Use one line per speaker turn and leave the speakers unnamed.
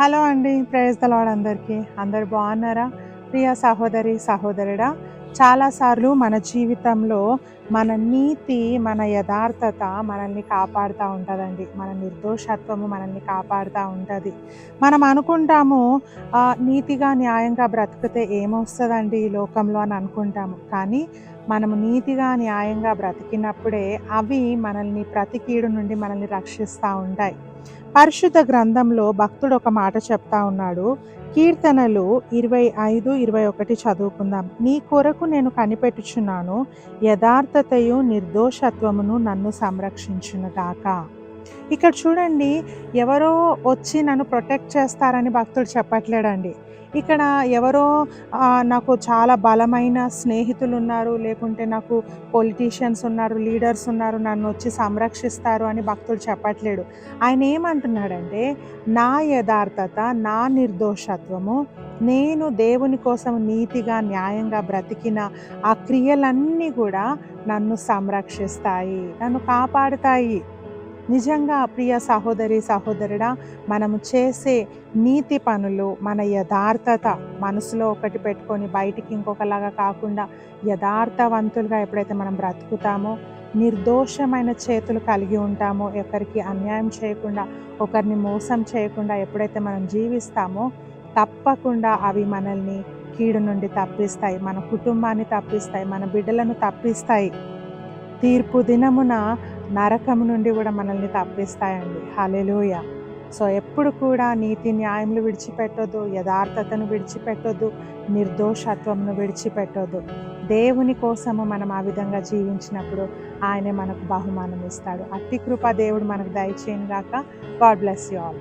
Hello అండి praise తలవాడు అందరికీ. అందరు బాగున్నారా? ప్రియ సహోదరి సహోదరుడా చాలాసార్లు మన జీవితంలో మన నీతి మన యథార్థత మనల్ని కాపాడుతూ ఉంటుందండి. మన నిర్దోషత్వము మనల్ని కాపాడుతూ ఉంటుంది. మనం అనుకుంటాము నీతిగా న్యాయంగా బ్రతికితే ఏమొస్తుందండి ఈ లోకంలో అని అనుకుంటాము. కానీ మనము నీతిగా న్యాయంగా బ్రతికినప్పుడే అవి మనల్ని ప్రతి కీడు నుండి మనల్ని రక్షిస్తూ ఉంటాయి. పరిశుద్ధ గ్రంథంలో భక్తుడు ఒక మాట చెప్తా ఉన్నాడు. కీర్తనలు ఇరవై ఐదు ఇరవై ఒకటి చదువుకుందాం. నీ కొరకు నేను కనిపెట్టుచున్నాను. యథార్థతయు నిర్దోషత్వమును నన్ను సంరక్షించునుగాక ఇక్కడ చూడండి ఎవరో వచ్చి నన్ను ప్రొటెక్ట్ చేస్తారని భక్తుడు చెప్పట్లేడండి ఇక్కడ ఎవరో నాకు చాలా బలమైన స్నేహితులు ఉన్నారు లేకుంటే నాకు పొలిటీషియన్స్ ఉన్నారు లీడర్స్ ఉన్నారు నన్ను వచ్చి సంరక్షిస్తారు అని భక్తుడు చెప్పట్లేడు ఆయన ఏమంటున్నాడంటే నా యథార్థత నా నిర్దోషత్వము నేను దేవుని కోసం నీతిగా న్యాయంగా బ్రతికిన ఆ క్రియలన్నీ కూడా నన్ను సంరక్షిస్తాయి నన్ను కాపాడుతాయి. నిజంగా ప్రియ సహోదరి సహోదరుడా మనము చేసే నీతి పనులు మన యథార్థత మనసులో ఒకటి పెట్టుకొని బయటికి ఇంకొకలాగా కాకుండా యథార్థవంతులుగా ఎప్పుడైతే మనం బ్రతుకుతామో నిర్దోషమైన చేతులు కలిగి ఉంటామో ఒకరికి అన్యాయం చేయకుండా ఒకరిని మోసం చేయకుండా ఎప్పుడైతే మనం జీవిస్తామో తప్పకుండా అవి మనల్ని కీడు నుండి తప్పిస్తాయి మన కుటుంబాన్ని తప్పిస్తాయి మన బిడ్డలను తప్పిస్తాయి. తీర్పు దినమున నరకము నుండి కూడా మనల్ని తప్పిస్తాయండి. హలెలోయ సో ఎప్పుడు కూడా నీతి న్యాయములు విడిచిపెట్టొద్దు యథార్థతను విడిచిపెట్టొద్దు నిర్దోషత్వమును విడిచిపెట్టొద్దు. దేవుని కోసము మనం ఆ విధంగా జీవించినప్పుడు ఆయనే మనకు బహుమానం ఇస్తాడు అతి కృప దేవుడు మనకు దయచేయను గాక గాడ్ బ్లెస్ యూ ఆల్.